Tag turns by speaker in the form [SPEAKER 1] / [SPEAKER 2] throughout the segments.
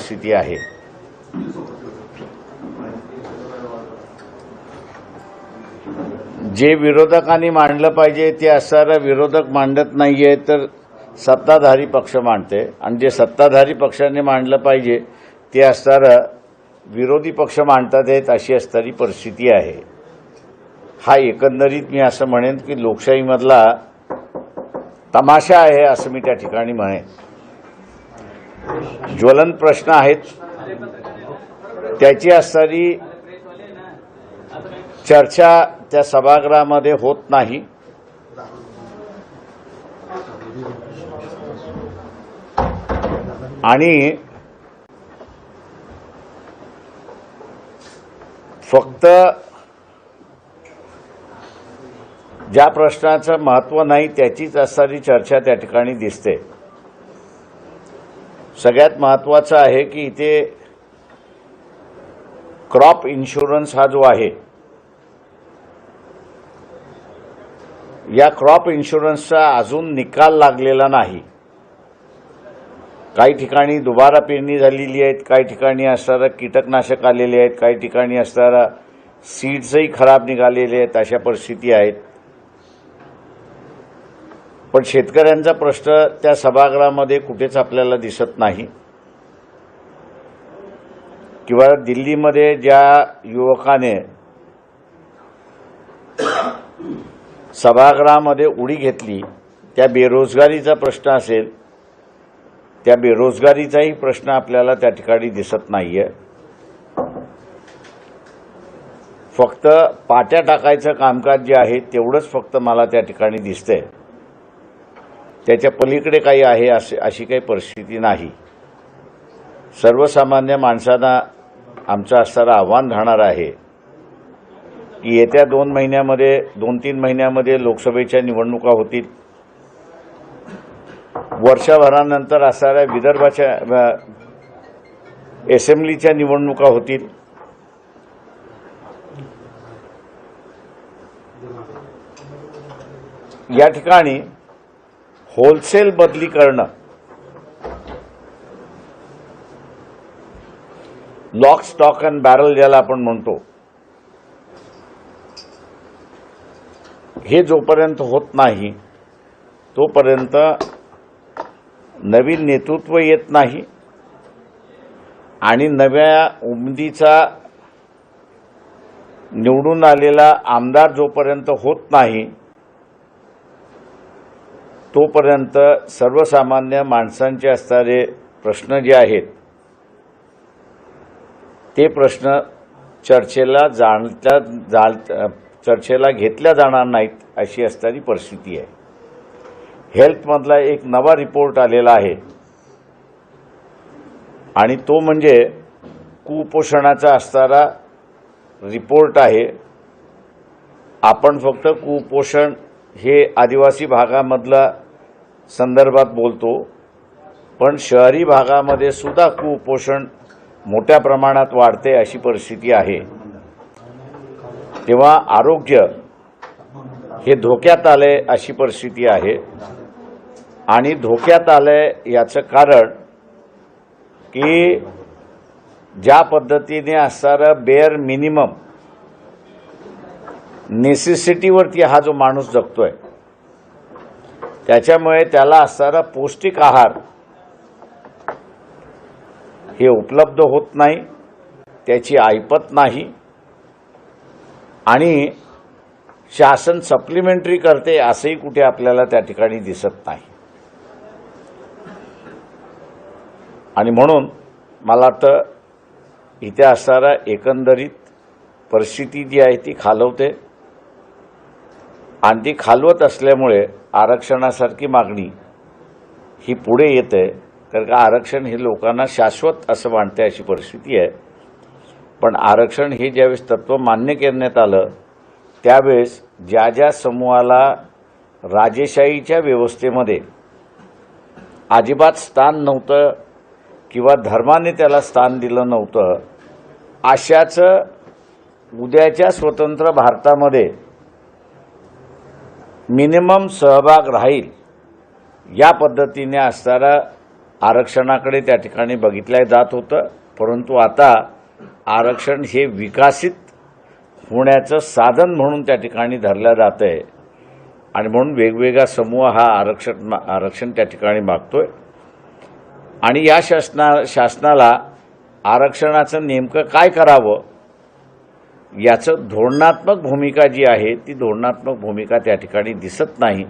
[SPEAKER 1] परिस्थिती आहे. जे विरोधकांनी मांडलं पाहिजे ते असणारा विरोधक मांडत नाहीये तर सत्ताधारी पक्ष मांडते. आणि जे सत्ताधारी पक्षाने मांडलं पाहिजे ते असणारं विरोधी पक्ष मांडतात आहेत अशी असणारी परिस्थिती आहे. हा एकंदरीत मी असं म्हणेन की लोकशाहीमधला तमाशा आहे असं मी त्या ठिकाणी म्हणेन. ज्वलन प्रश्न आहेत. त्याची असणारी चर्चा त्या सभागृहामध्ये होत नाही. आणि फक्त ज्या प्रश्नाचं महत्त्व नाही त्याचीच असणारी चर्चा त्या ठिकाणी दिसते. सगळ्यात महत्त्वाचं आहे की इथे क्रॉप इन्शुरन्स हा जो आहे या क्रॉप इन्शुरन्सचा अजून निकाल लागलेला नाही. काही ठिकाणी दुबारा पेरणी झालेली आहेत काही ठिकाणी असणारं कीटकनाशक आलेले आहेत काही ठिकाणी असणारा सीड्सही खराब निघालेले आहेत अशा परिस्थिती आहेत. पण शेतकऱ्यांचा प्रश्न त्या सभागृहामध्ये कुठेच आपल्याला दिसत नाही. किंवा दिल्लीमध्ये ज्या युवकाने सभागृहामध्ये उडी घेतली त्या बेरोजगारीचा प्रश्न असेल त्या बेरोजगारीचाही प्रश्न आपल्याला त्या ठिकाणी दिसत नाहीये. फक्त पाट्या टाकायचं कामकाज जे आहे तेवढंच फक्त मला त्या ठिकाणी दिसतंय. त्याच्या पलीकडे काही आहे असे अशी काही परिस्थिती नाही. सर्वसामान्य माणसांना आमचं असणारं आव्हान राहणार आहे की येत्या दोन महिन्यामध्ये दोन तीन महिन्यामध्ये लोकसभेच्या निवडणुका होतील. वर्षभरानंतर असणाऱ्या विदर्भाच्या असेंब्लीच्या निवडणुका होतील. या ठिकाणी होलसेल बदली करणं. लॉक स्टॉक अँड बॅरल ज्याला आपण म्हणतो. हे जोपर्यंत होत नाही तोपर्यंत नवीन नेतृत्व येत नाही आणि नव्या उमदीचा निवडून आलेला आमदार जोपर्यंत होत नाही तोपर्यंत सर्वसामान्य माणसांचे असणारे प्रश्न जे आहेत ते प्रश्न चर्चेला जाणत्या जाण चर्चेला घेतल्या जाणार नाहीत अशी असणारी परिस्थिती आहे. हेल्थमधला एक नवा रिपोर्ट आलेला आहे. आणि तो म्हणजे कुपोषणाचा असणारा रिपोर्ट आहे. आपण फक्त कुपोषण हे आदिवासी भागामधला संदर्भात बोलतो पण शहरी भागामध्ये सुद्धा कुपोषण मोठ्या प्रमाणात वाढते अशी परिस्थिती आहे. तेव्हा आरोग्य हे धोक्यात आले अशी परिस्थिती आहे. आणि धोक्यात आलंय याचं कारण की ज्या पद्धतीने असणारं बेअर मिनिमम नेसेसिटीवरती हा जो माणूस जगतोय. त्याच्यामुळे त्याला असणारा पौष्टिक आहार हे उपलब्ध होत नाही त्याची ऐपत नाही. आणि शासन सप्लिमेंटरी करते असंही कुठे आपल्याला त्या ठिकाणी दिसत नाही. आणि म्हणून मला वाटतं इथे असणारा एकंदरीत परिस्थिती जी आहे ती खालवते. आणि ती खालवत असल्यामुळे आरक्षणासारखी मागणी ही पुढे येते. कारण का आरक्षण हे लोकांना शाश्वत असं मानते अशी परिस्थिती आहे. पण आरक्षण हे ज्यावेळेस तत्व मान्य करण्यात आलं त्यावेळेस ज्या ज्या समूहाला राजेशाहीच्या व्यवस्थेमध्ये अजिबात स्थान नव्हतं किंवा धर्माने त्याला स्थान दिलं नव्हतं अशाचं उद्याच्या स्वतंत्र भारतामध्ये मिनिमम सहभाग राहील. या पद्धतीने असणारा आरक्षणाकडे त्या ठिकाणी बघितलं जात होतं. परंतु आता आरक्षण हे विकसित होण्याचं साधन म्हणून त्या ठिकाणी धरलं जात आहे आणि म्हणून वेगवेगळा समूह हा आरक्षण आरक्षण त्या ठिकाणी मागतोय. आणि या शासना शासनाला आरक्षणाचं नेमकं काय करावं याचं धोरणात्मक भूमिका जी आहे ती धोरणात्मक भूमिका त्या ठिकाणी दिसत नाही.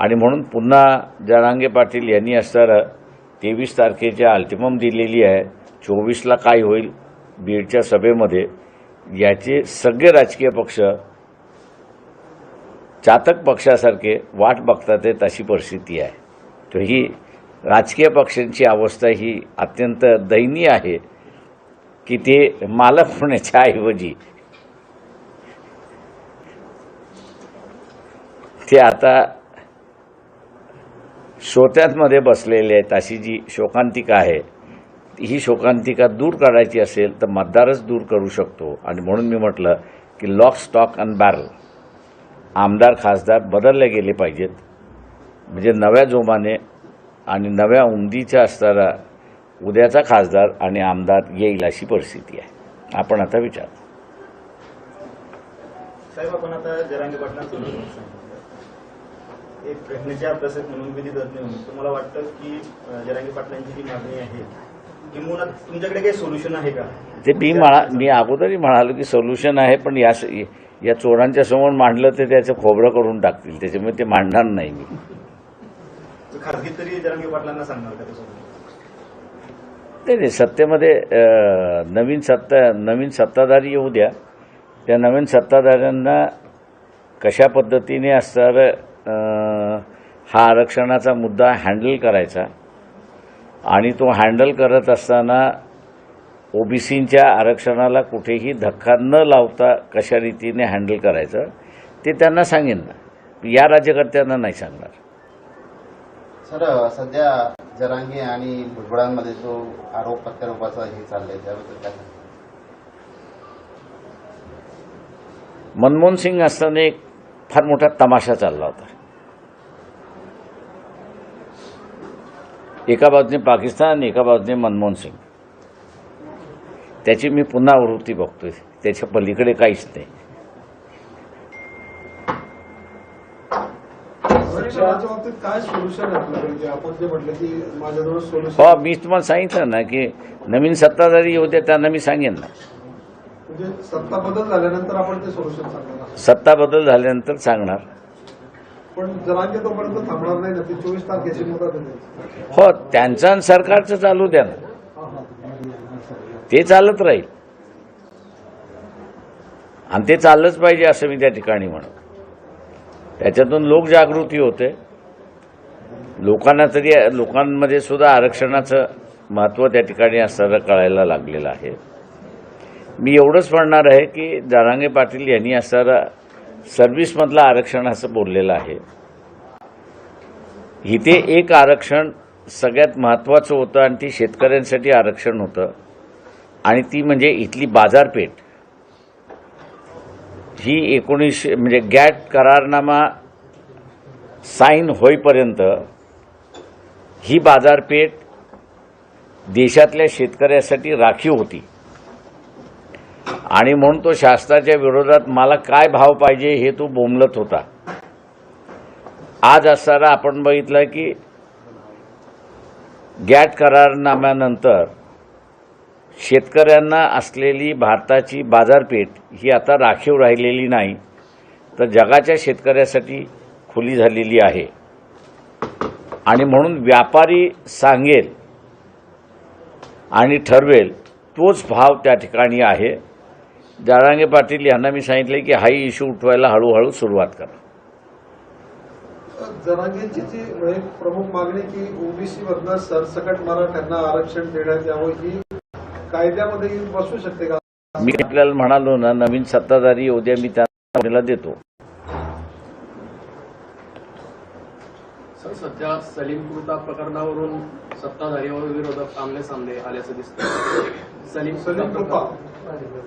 [SPEAKER 1] आणि म्हणून पुन्हा जरांगे पाटील यांनी असणारं तेवीस तारखेच्या अल्टिमम दिलेली आहे. चोवीसला काय होईल बीडच्या सभेमध्ये याचे सगळे राजकीय पक्ष चातक पक्षासारखे वाट बघतात आहेत अशी परिस्थिती आहे. तर ही राजकीय पक्षांची अवस्था ही अत्यंत दयनीय आहे. की ते मालक होण्याच्या ऐवजी. ते आता श्रोत्यांमध्ये बसलेले आहेत. अशी जी शोकांतिका आहे ही शोकांतिका दूर काढायची असेल तर मतदारच दूर करू शकतो. आणि म्हणून मी म्हटलं की लॉक स्टॉक अँड बॅरल आमदार खासदार बदलले गेले पाहिजेत. म्हणजे नव्या जोमाने आणि नव्या उंदीच्या असणारा उद्याचा खासदार आणि आमदार येईल अशी परिस्थिती आहे. आपण आता विचार
[SPEAKER 2] साहेब आपण आता जरांगे पाटलांचं उदाहरण सांगितलं. एक घटनेच्या अभ्यासक म्हणून विधी तज्ञ म्हणून. तुम्हाला वाटतं की अं, जरांगे पाटलांची जी मागणी आहे किंवा तुमच्याकडे काही सोल्युशन आहे का?
[SPEAKER 1] ते मी म्हणा मी अगोदरही म्हणालो की सोल्युशन आहे पण या या चोरांच्या समोर मांडलं तर त्याचं खोबरं करून टाकतील. त्याच्यामुळे ते मांडणार नाही मी.
[SPEAKER 2] खासगी तरी जरांगे पाटलांना सांगणार का
[SPEAKER 1] नाही नाही सत्तेमध्ये नवीन सत्ता नवीन सत्ताधारी येऊ द्या. त्या नवीन सत्ताधाऱ्यांना कशा पद्धतीने असणार हा आरक्षणाचा मुद्दा हँडल करायचा आणि तो हँडल करत असताना ओबीसींच्या आरक्षणाला कुठेही धक्का न लावता कशा रीतीने हँडल करायचं ते त्यांना सांगेन ना. या राज्यकर्त्यांना नाही सांगणार.
[SPEAKER 3] सर सध्या जरांगे आणि भुजबळांमध्ये जो आरोप प्रत्यारोपाचा हे चाललंय त्याबद्दल काय
[SPEAKER 1] मनमोहन सिंग असताना एक फार मोठा तमाशा चालला होता. एका बाजूने पाकिस्तान एका बाजूने मनमोहन सिंग. त्याची मी पुन्हा आवृत्ती बघतोय. त्याच्या पलीकडे काहीच नाही.
[SPEAKER 4] आरक्षणाच्या बाबतीत काय सोल्युशन आहे आपल्याकडे? म्हणजे आपण जे म्हटलं की माझ्याजवळ सोल्युशन
[SPEAKER 1] हो मी तुम्हाला सांगितलं ना की नवीन सत्ताधारी येऊ द्या त्यांना मी सांगेन ना.
[SPEAKER 4] म्हणजे सत्ता बदल झाल्यानंतर आपण ते सोल्युशन सांगणार.
[SPEAKER 1] सत्ता बदल झाल्यानंतर सांगणार.
[SPEAKER 4] पण जरांगे तोपर्यंत थांबणार नाही ना? ती चोवीस तारखेची मुदत आहे
[SPEAKER 1] हो त्यांचं आणि सरकारचं चालू द्या ना. ते चालत राहील. आणि ते चाललंच पाहिजे असं मी त्या ठिकाणी म्हणतो. त्याच्यातून लोकजागृती होते. लोकांना तरी लोकांमध्ये सुद्धा आरक्षणाचं महत्त्व त्या ठिकाणी असताना कळायला लागलेलं आहे. मी एवढंच म्हणणार आहे की जारांगे पाटील यांनी असणारा सर्व्हिसमधलं आरक्षण असं बोललेलं आहे. इथे एक आरक्षण सगळ्यात महत्त्वाचं होतं आणि ती शेतकऱ्यांसाठी आरक्षण होतं. आणि ती म्हणजे इथली बाजारपेठ. ही एकोणीसशे म्हणजे गॅट करारनामा साईन होईपर्यंत ही बाजारपेठ देशातल्या शेतकऱ्यासाठी राखीव होती. आणि म्हणून तो शासनाच्या विरोधात मला काय भाव पाहिजे हे तो बोंबलत होता. आज असताना आपण बघितलं की गॅट करारनाम्यानंतर शेतकऱ्यांना असलेली भारताची बाजारपेठ ही आता राखीव राहिलेली नाही तर जगाच्या शेतकऱ्यासाठी खुली झालेली आहे. आणि म्हणून व्यापारी सांगेल आणि ठरवेल तोच भाव त्या ठिकाणी आहे. जारांगे पाटील यांना मी सांगितले की हाही इश्यू उठवायला हळूहळू सुरुवात करा.
[SPEAKER 4] जरांगेंची जी प्रमुख मागणी की ओबीसी मधनं सरसकट मराठ्यांना आरक्षण देण्यात यावं ही कायद्यामध्ये बसू शकते का?
[SPEAKER 1] मी आपल्याला म्हणालो ना नवीन सत्ताधारी उद्या मी त्यांना देतो.
[SPEAKER 5] सर सध्या सलीम कुर्ता प्रकरणावरून सत्ताधारी व विरोधक आमने सामने आल्याचं दिसतं सलीम
[SPEAKER 4] सलीम
[SPEAKER 5] कुर्ता
[SPEAKER 4] कृपा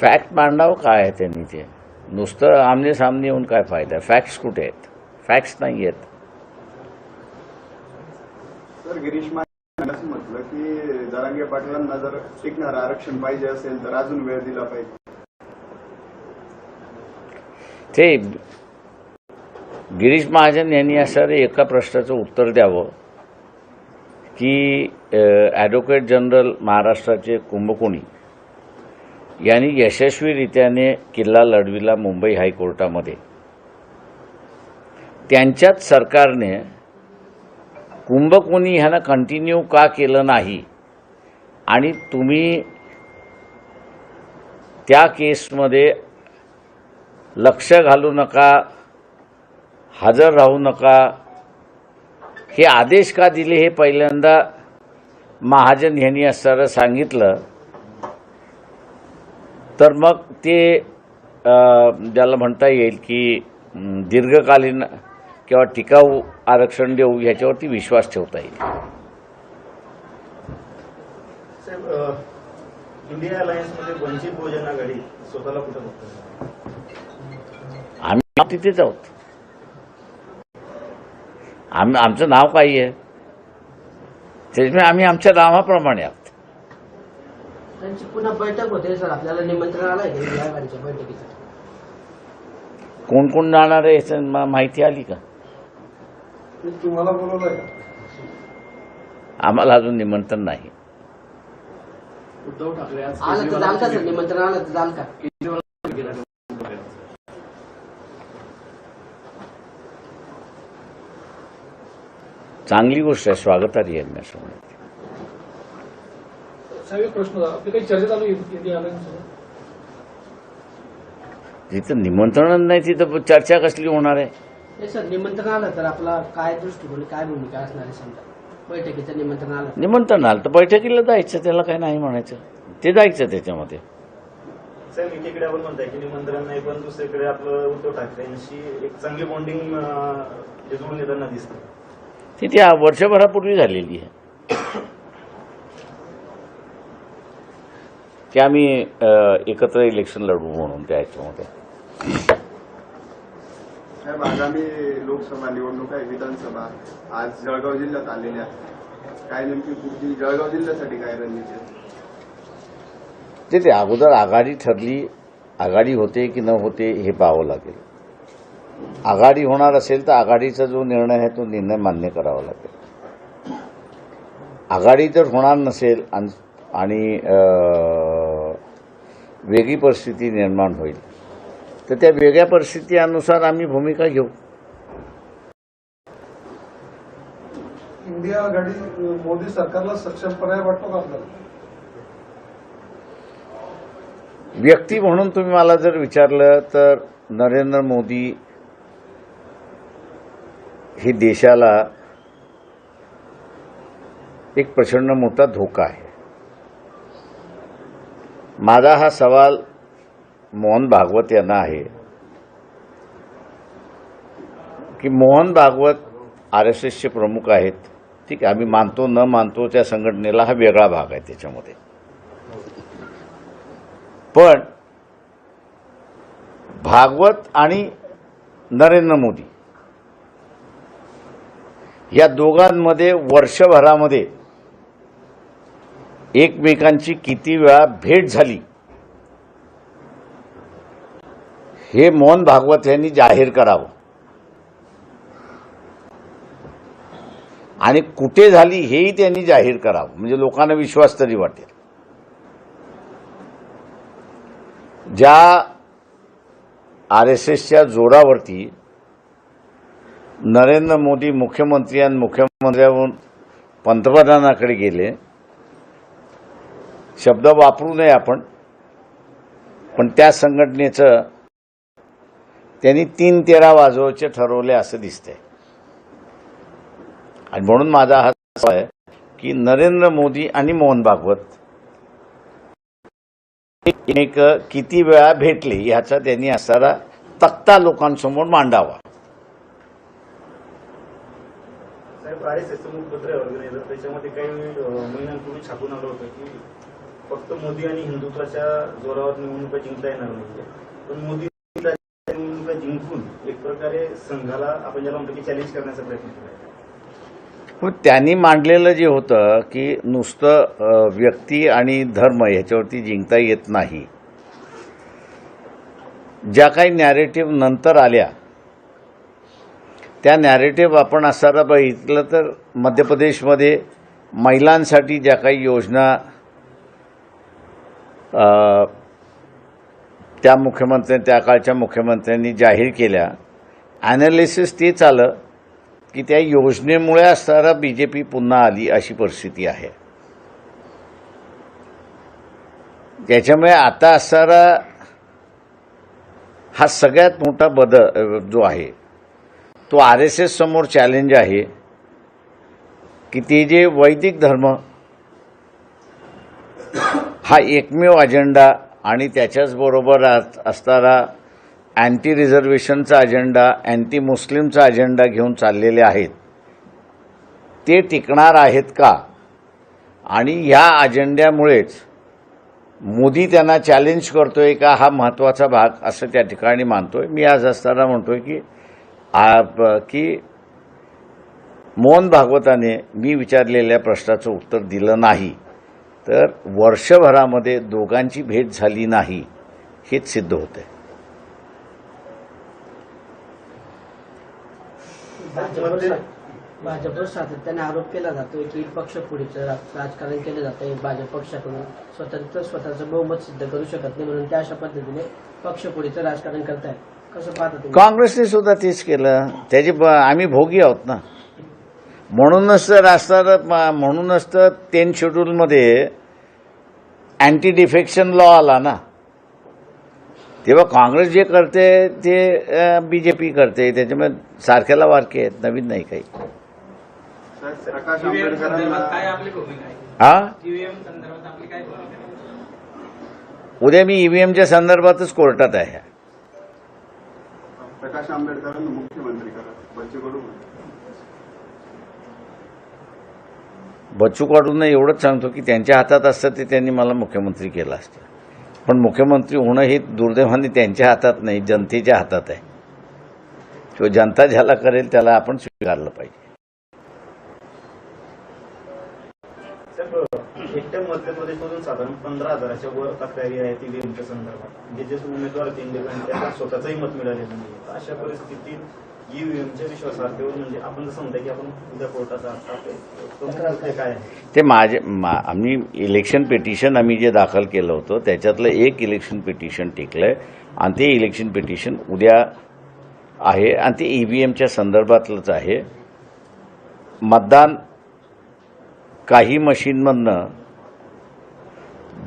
[SPEAKER 1] फॅक्ट मांडावं काय आहे त्यांनी ते? नुसतं आमने सामने येऊन काय फायदा? फॅक्ट्स कुठे आहेत? फॅक्ट्स नाही आहेत.
[SPEAKER 6] सर गिरीश की जरांगे पाटलांना जर टिकणारं आरक्षण पाहिजे असेल तर अजून वेळ दिला पाहिजे.
[SPEAKER 1] ते गिरीश महाजन यांनी असं एका प्रश्नाचं उत्तर द्यावं की ॲडव्होकेट जनरल महाराष्ट्राचे कुंभकोणी यांनी यशस्वीरित्याने किल्ला लढविला मुंबई हायकोर्टामध्ये. त्यांच्याच सरकारने कुंभकोणी ह्यानं कंटिन्यू का केलं नाही? आणि तुम्ही त्या केसमध्ये लक्ष घालू नका हजर राहू नका. हे आदेश का दिले? हे पहिल्यांदा महाजन यांनी असताना सांगितलं. तर मग ते ज्याला म्हणता येईल की दीर्घकालीन किंवा टिकाऊ आरक्षण देऊ ह्याच्यावरती विश्वास ठेवता येईल.
[SPEAKER 2] साहेब अ, इंडिया अलायन्समध्ये वंचित बहुजन आघाडी स्वतःला कुठं बघतो
[SPEAKER 1] आम्ही तिथेच आहोत. आम्ही आमचं नाव काही आहे. त्याच्यामुळे आम्ही आमच्या नावाप्रमाणे आहोत.
[SPEAKER 7] त्यांची पुन्हा बैठक होते सर. आपल्याला निमंत्रण आलंय
[SPEAKER 1] कोण कोण जाणार आहे माहिती आली का?
[SPEAKER 4] तुम्हाला बोलवलंय
[SPEAKER 1] आम्हाला अजून निमंत्रण नाही.
[SPEAKER 5] उद्धव ठाकरे आज
[SPEAKER 7] आलं तर जाल का सर?
[SPEAKER 5] केजरीवाल
[SPEAKER 7] निमंत्रण आलं तर जाल का?
[SPEAKER 5] गेला
[SPEAKER 1] चांगली गोष्ट आहे स्वागतारी आहे मी असं म्हणतो.
[SPEAKER 8] साहेब एक प्रश्न आपली काही चर्चा चालू आहे इंडिया अलायन्ससोबत
[SPEAKER 1] जिथं निमंत्रण नाही तिथं चर्चा कसली होणार आहे?
[SPEAKER 7] नाही सर निमंत्रण आलं तर आपला काय दृष्टिकोन काय भूमिका असणार आहे समजा? बैठकीचं निमंत्रण आलं
[SPEAKER 1] निमंत्रण आलं तर बैठकीला जायचं त्याला काय नाही म्हणायचं. ते जायचं त्याच्यामध्ये.
[SPEAKER 2] साहेब एकीकडे आपण म्हणताय की निमंत्रण नाही पण दुसरीकडे आपलं उद्धव एक चांगली बॉन्डिंग जुळून येताना दिसतं
[SPEAKER 1] ती त्या वर्षभरापूर्वी झालेली आहे. की आम्ही अ, एकत्र इलेक्शन लढू म्हणून त्या ह्याच्यामध्ये
[SPEAKER 6] साहेब आगामी लोकसभा निवडणूक आहे विधानसभा. आज जळगाव जिल्ह्यात आलेल्या काय नेमकी पुढची जळगाव जिल्ह्यासाठी काय रणनीती आहे?
[SPEAKER 1] ते ते अगोदर आघाडी ठरली आघाडी होते की न होते हे पाहावं लागेल. आघाडी होणार असेल तर आघाडीचा जो निर्णय आहे तो निर्णय मान्य करावा लागेल. आघाडी जर होणार नसेल आणि- आणि अ, वेगळी परिस्थिती निर्माण होईल तर त्या वेगळ्या परिस्थितीनुसार आम्ही भूमिका घेऊ.
[SPEAKER 4] इंडिया आघाडी मोदी सरकारला सक्षम पर्याय वाटतो का आपल्याला?
[SPEAKER 1] व्यक्ती म्हणून तुम्ही मला जर विचारलं तर नरेंद्र मोदी हे देशाला एक प्रचंड मोठा धोका आहे. माझा हा सवाल मोहन भागवत यांना आहे. की मोहन भागवत आर एस एसचे प्रमुख आहेत. ठीक आहे आम्ही मानतो न मानतो त्या संघटनेला हा वेगळा भाग आहे त्याच्यामध्ये. पण भागवत आणि नरेंद्र मोदी या दोघांमध्ये वर्षभरामध्ये एकमेकांची किती वेळा भेट झाली. हे मोहन भागवत यांनी जाहीर करावं. आणि कुठे झाली हेही त्यांनी जाहीर करावं. म्हणजे लोकांना विश्वास तरी वाटेल. ज्या आर एस एसच्या जोरावरती नरेंद्र मोदी मुख्यमंत्री आणि मुख्यमंत्र्याहून पंतप्रधानाकडे गेले शब्द वापरू नये आपण पण त्या संघटनेचं त्यांनी तीन तेरा वाजवायचे ठरवले असं दिसतंय. आणि म्हणून माझा हा आहे की नरेंद्र मोदी आणि मोहन भागवत एक किती वेळा भेटले याचा त्यांनी असणारा तक्ता लोकांसमोर मांडावा.
[SPEAKER 2] त्याच्यामध्ये काही महिन्यांपूर्वी छापून आलं होतं की फक्त मोदी आणि हिंदुत्वाच्या जोरावर निवडणुका जिंकता येणार नाही पण मोदी जिंकून एक प्रकारे संघाला आपण ज्याला म्हणतो की चॅलेंज करण्याचा प्रयत्न केला
[SPEAKER 1] त्यांनी मांडलेलं जे होतं की नुसतं व्यक्ती आणि धर्म ह्याच्यावरती जिंकता येत नाही. ज्या काही नॅरेटिव्ह नंतर आल्या त्या नॅरेटिव्ह आपण असताना बघितलं तर मध्य प्रदेशमध्ये महिलांसाठी ज्या काही योजना त्या मुख्यमंत्र्यांनी त्या काळच्या मुख्यमंत्र्यांनी जाहीर केल्या. ॲनालिसिस तेच आलं की त्या योजनेमुळे असणारा बी जे पी पुन्हा आली अशी परिस्थिती आहे. त्याच्यामुळे आता असणारा हा सगळ्यात मोठा बदल जो आहे तो आर एस एस समोर चॅलेंज आहे की ते जे वैदिक धर्म हा एकमेव अजेंडा आणि त्याच्याचबरोबर आज असणारा अँटी रिझर्वेशनचा अजेंडा अँटी मुस्लिमचा अजेंडा घेऊन चाललेले आहेत. ते टिकणार आहेत का? आणि ह्या अजेंड्यामुळेच मोदी त्यांना चॅलेंज करतोय का हा महत्त्वाचा भाग असं त्या ठिकाणी मानतोय. मी आज असताना म्हणतोय की आप की मोहन भागवताने मी विचारलेल्या प्रश्नाचं उत्तर दिलं नाही. तर वर्षभरामध्ये दोघांची भेट झाली नाही हेच सिद्ध होतंय.
[SPEAKER 2] भाजपमध्ये
[SPEAKER 7] भाजपवर सातत्याने आरोप केला जातोय की पक्ष पुढेचं राजकारण केलं जातंय. भाजप पक्षाकडून स्वतंत्र स्वतःचं बहुमत सिद्ध करू शकत नाही म्हणून त्या अशा पद्धतीने पक्ष पुढेचं राजकारण करताय कसं पाहता तुम्ही?
[SPEAKER 1] काँग्रेसने सुद्धा तेच केलं. त्याचे आम्ही भोगी आहोत ना. म्हणूनच तर असणार म्हणूनच तर टेन शेड्यूलमध्ये अँटी डिफेक्शन लॉ आला ना. तेव्हा काँग्रेस जे करते ते बी जे पी करते. त्याच्यामुळे सारख्याला वारके आहेत नवीन नाही काही.
[SPEAKER 6] साहेब, प्रकाश आंबेडकरांना
[SPEAKER 1] हा? उद्या मी ईव्हीएमच्या संदर्भातच कोर्टात आहे.
[SPEAKER 6] प्रकाश आंबेडकरांना मुख्यमंत्री करा बच्चू कडू
[SPEAKER 1] एवढंच सांगतो की त्यांच्या हातात असतं ते त्यांनी मला मुख्यमंत्री केलं असतं. पण मुख्यमंत्री होणं हे दुर्दैवाने त्यांच्या हातात नाही जनतेच्या हातात आहे. किंवा जनता ज्याला करेल त्याला आपण स्वीकारलं पाहिजे.
[SPEAKER 2] साहेब एकट्या मध्य साधारण पंधरा हजाराच्या वर तक्रारी आहेत ईव्हीएमच्या संदर्भात. जे जे उमेदवार आहेत स्वतःचंही मत मिळालेलं नाही अशा परिस्थितीत ईव्हीएमच्या विश्वासार्हतेवर म्हणजे आपण जसं म्हणता की आपण उद्या कोर्टाचा काय आहे?
[SPEAKER 1] ते माझे मा- आम्ही इलेक्शन पिटिशन आम्ही जे दाखल केलं होतं त्याच्यातलं एक इलेक्शन पिटिशन टिकलंय. आणि ते इलेक्शन पिटिशन उद्या आहे आणि ते ईव्हीएमच्या संदर्भातलंच आहे. मतदान काही मशीनमधनं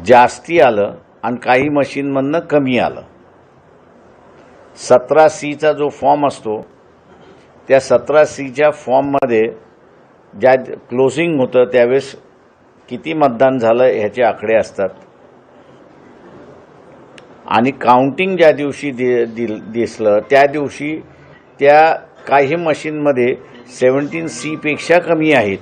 [SPEAKER 1] जास्ती आलं आणि काही मशीनमधनं कमी आलं. सतरा सीचा जो फॉर्म असतो त्या सतरा सीच्या फॉर्ममध्ये ज्या क्लोजिंग होतं त्यावेळेस किती मतदान झालं ह्याचे आकडे असतात. आणि काउंटिंग ज्या दिवशी दि, दिल- दिसलं त्या दिवशी त्या काही मशीनमध्ये सेवन्टीन सीपेक्षा कमी आहेत.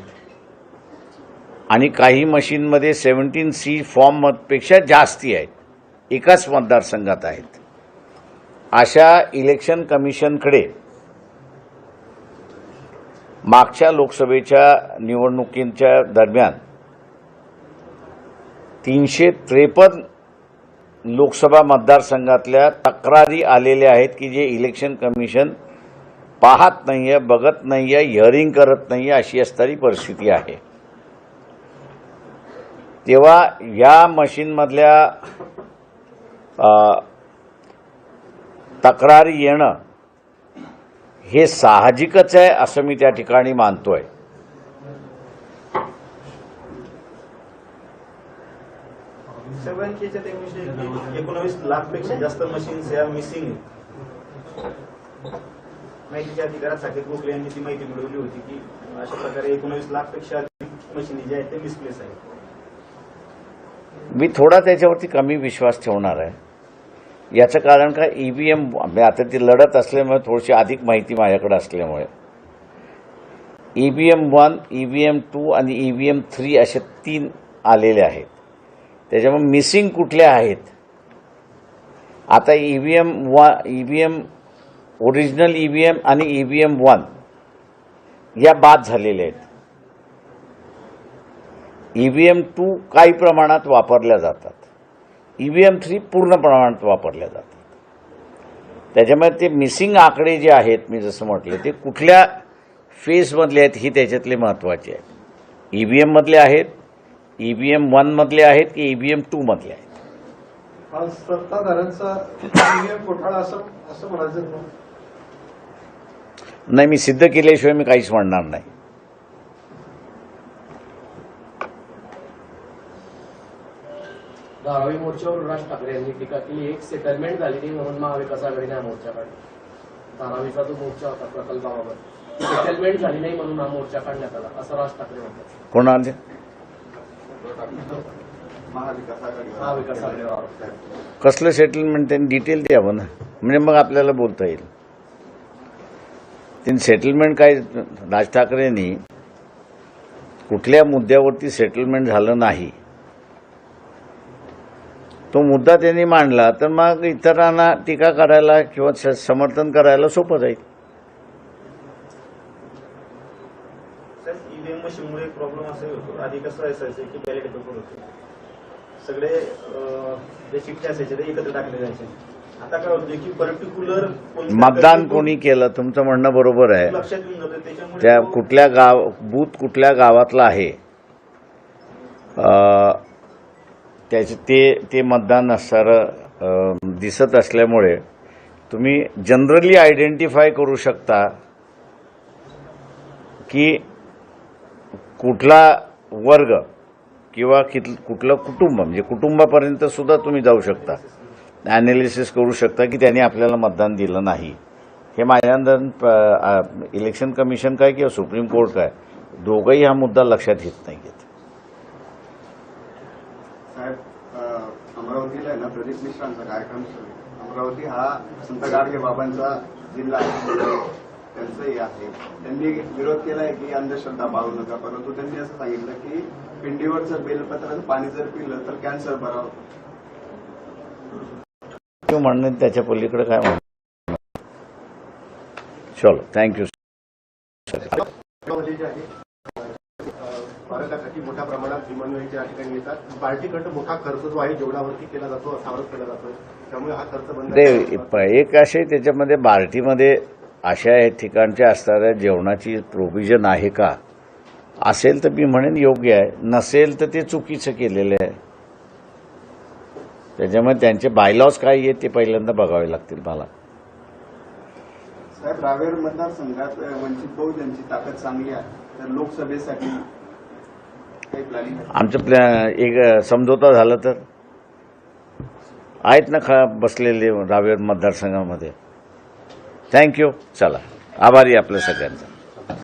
[SPEAKER 1] आणि काही मशीनमध्ये सेवन्टीन सी फॉर्मपेक्षा जास्ती आहेत. एकाच मतदारसंघात आहेत. अशा इलेक्शन कमिशनकडे मागच्या लोकसभेच्या निवडणुकींच्या दरम्यान तीनशे त्रेपन्न लोकसभा मतदारसंघातल्या तक्रारी आलेल्या आहेत की जे इलेक्शन कमिशन पाहत नाही आहे बघत नाही आहे हिअरिंग करत नाही आहे अशी असणारी परिस्थिती आहे. तेव्हा या मशीनमधल्या तक्रारी येणं हे साहजिकच आहे असं मी त्या ठिकाणी मानतोय.
[SPEAKER 2] एकोणावीस लाखपेक्षा जास्त मशीन्स या मिसिंग माहितीच्या अधिकारात साकेत भोसले यांनी ती माहिती मिळवली होती की अशा प्रकारे एकोणावीस लाखपेक्षा अधिक मशीनी ज्या आहेत ते मिसप्लेस आहेत.
[SPEAKER 1] मी थोडा त्याच्यावरती कमी विश्वास ठेवणार आहे. याचं कारण काय? ईव्हीएम म्हणजे आता ती लढत असल्यामुळे थोडीशी अधिक माहिती माझ्याकडे असल्यामुळे. ईव्हीएम वन ईव्हीएम टू आणि ईव्हीएम थ्री असे तीन आलेले आहेत. त्याच्यामुळे मिसिंग कुठल्या आहेत? आता EVM one EVM original EVM आणि ईव्हीएम वन या बाद झालेल्या आहेत. ई व्ही एम टू काही प्रमाणात वापरल्या जातात. ई व्ही एम थ्री पूर्ण प्रमाणात वापरल्या जातात. त्याच्यामुळे ते मिसिंग आकडे जे आहेत मी जसं म्हटलं ते कुठल्या फेजमधले आहेत ही त्याच्यातले महत्त्वाचे आहेत. ई व्ही एममधले आहेत ई व्ही एम वनमधले आहेत? की ई व्ही एम टूमधले आहेत? नाही मी सिद्ध केल्याशिवाय मी काहीच म्हणणार नाही.
[SPEAKER 5] धारावी मोर्चावर राज ठाकरे यांनी टीका केली. एक सेटलमेंट झाली नाही म्हणून महाविकास आघाडीने हा मोर्चा काढला. धारावीचा जो मोर्चा होता प्रकल्पाबाबत सेटलमेंट झाली नाही म्हणून हा मोर्चा काढण्यात आला असं राज ठाकरे म्हणतात.
[SPEAKER 1] कोणाले
[SPEAKER 6] महाविकास आघाडी
[SPEAKER 5] महाविकास आघाडीवर आरोप केला.
[SPEAKER 1] कसलं सेटलमेंट त्यांनी डिटेल द्यावं ना म्हणजे मग आपल्याला बोलता येईल. त्यांनी सेटलमेंट काय राज ठाकरेंनी कुठल्या मुद्द्यावरती सेटलमेंट झालं नाही? तो मुद्दा त्यांनी मांडला तर मग इतरांना टीका करायला किंवा समर्थन करायला सोपं जाईल.
[SPEAKER 2] साहेब ईव्हीएम मशीनमुळे एक प्रॉब्लेम असे होतो. आधी कसं असायचं की बॅलेट पेपर होते. सगळे अं, जे चिठ्ठे असायचे ते एकत्र टाकले जायचे. आता काय होतं की पर्टिक्युलर
[SPEAKER 1] मतदान कोणी केलं तुमचं म्हणणं बरोबर आहे. त्या कुठल्या गाव बूथ कुठल्या गावातला आहे. त्याचे ते ते मतदान असणारं दिसत असल्यामुळे तुम्ही जनरली आयडेंटिफाय करू शकता की कुठला वर्ग किंवा कित कुठलं कुटुंब म्हणजे कुटुंबापर्यंत सुद्धा तुम्ही जाऊ शकता. ॲनालिसिस करू शकता की त्यांनी आपल्याला मतदान दिलं नाही. हे माझ्या इलेक्शन कमिशन काय किंवा सुप्रीम कोर्ट काय दोघंही हा मुद्दा लक्षात घेत नाही घेत
[SPEAKER 6] साहेब अं, प्रदीप मिश्रांचा कार्यक्रम सुरू. अमरावती हा संत गाडगे बाबांचा जिल्हा आहे. त्यांचंही आहे. त्यांनी विरोध केलाय की अंधश्रद्धा पाळू नका. परंतु त्यांनी असं सांगितलं की पिंडीवरचं बेलपत्राचं पाणी जर पिलं तर कॅन्सर बरा होतो.
[SPEAKER 1] किंवा म्हणणं त्याच्या पलीकडे काय म्हणणं? चलो थँक्यू
[SPEAKER 9] भारतासाठी मोठ्या प्रमाणात विमानवाहिनी त्या ठिकाणी येतात. पार्टीकडनं मोठा खर्च जो आहे जेवणावरती केला जातो असा आरोप केला जातो त्यामुळे हा खर्च बंद
[SPEAKER 1] एक असे त्याच्यामध्ये बार्टीमध्ये अशा ठिकाणच्या असणाऱ्या जेवणाची प्रोव्हिजन आहे का? असेल तर मी म्हणेन योग्य आहे. नसेल तर ते चुकीचं केलेलं आहे. त्याच्यामुळे त्यांचे बायलॉज काय आहेत ते पहिल्यांदा बघावे लागतील मला.
[SPEAKER 6] साहेब रावेर मतदारसंघात वंचित बहुजनची ताकद चांगली आहे तर लोकसभेसाठी
[SPEAKER 1] आमचं प्लॅ एक समझोता झालं तर. आहेत ना खा बसलेले रावेर मतदारसंघामध्ये. थँक्यू चला. आभारी आपल्या सगळ्यांचा.